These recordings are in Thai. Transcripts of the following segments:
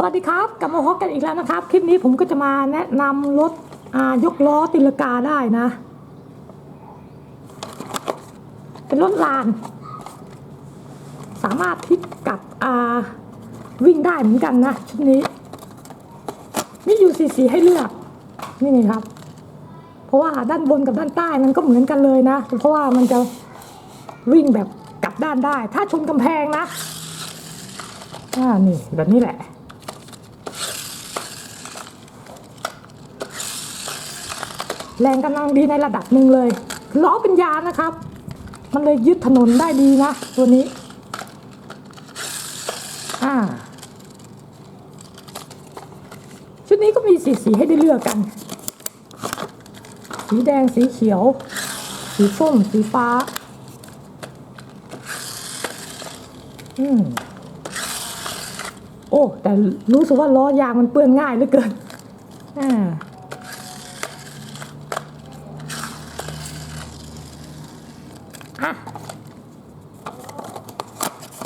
สวัสดีครับกลับมาพบกันอีกแล้วนะครับ คลิปนี้ผมก็จะมาแนะนำรถยกล้อติลกาได้นะ เป็นรถลาน สามารถพลิกกับวิ่งได้เหมือนกันนะชุดนี้มีอยู่สีสีให้เลือก นี่ไงครับ เพราะว่าด้านบนกับด้านใต้มันก็เหมือนกันเลยนะ เพราะว่ามันจะวิ่งแบบกลับด้านได้ ถ้าชนกำแพงนะอ่านี่แบบนี้แหละ แรงกำลังดีในระดับหนึ่งเลยล้อเป็นยางนะครับ มันเลยยึดถนนได้ดีนะตัวนี้อ่าชุดนี้ก็มีสีสีให้ได้เลือกกัน สีแดงสีเขียว สีส้มสีฟ้า อืมโอ้ แต่รู้สึกว่าล้อยางมันเปื้อนง่ายเหลือเกินอ่า อะ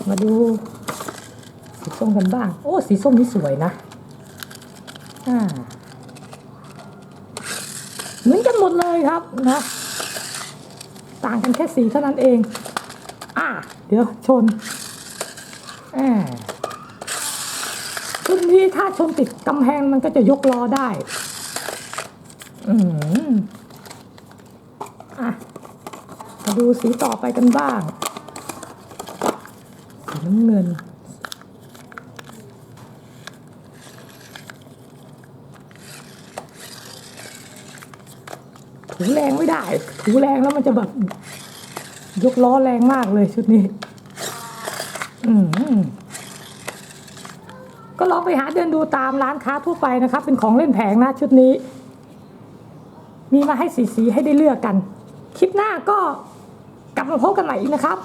มาดูสีส้มกันบ้าง โอ้ สีส้มนี่สวยนะอ่าเหมือนกันหมดเลยครับนะ ต่างกันแค่สีเท่านั้นเอง อะเดี๋ยวชนอ่าชุดนี้ถ้าชนติดกำแพงมันก็จะยกล้อได้ อืมอะมา ดูสีต่อไปกันบ้าง สีน้ำเงิน ถูแรงไม่ได้ ถูแรงแล้วมันจะแบบ ยกล้อแรงมากเลยชุดนี้ อืมก็ลองไปหาเดินดูตามร้านค้าทั่วไปนะครับ เป็นของเล่นแผงนะชุดนี้ มีมาให้สีสีๆให้ได้เลือกกัน คลิปหน้าก็ กลับมาพบกันใหม่อีกนะครับ